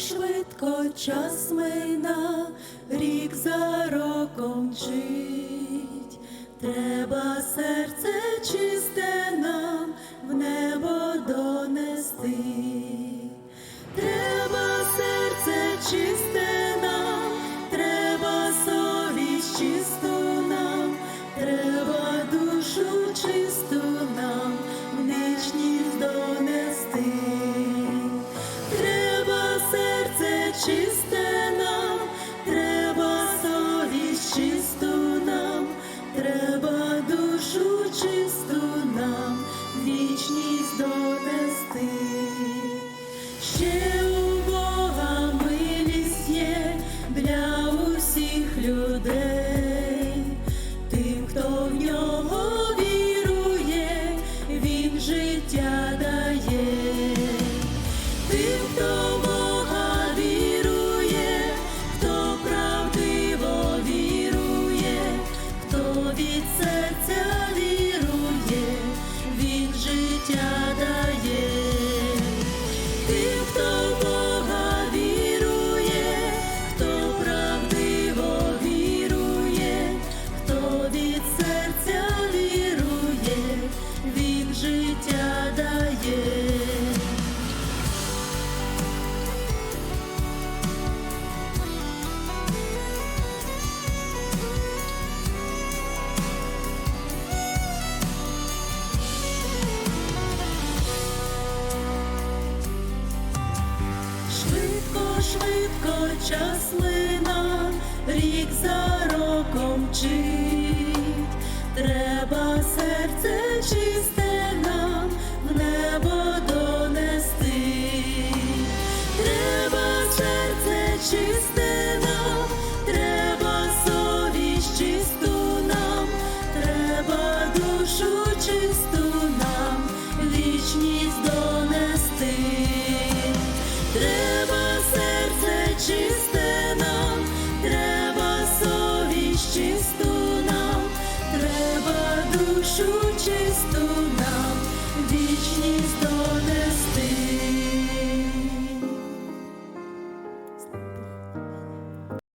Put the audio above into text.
швидко час мина, рік за роком мчить, треба серце чисте нам в небо. серця вірує від життя. швидко час лина, рік за роком чи. душу чисту нам вічність до.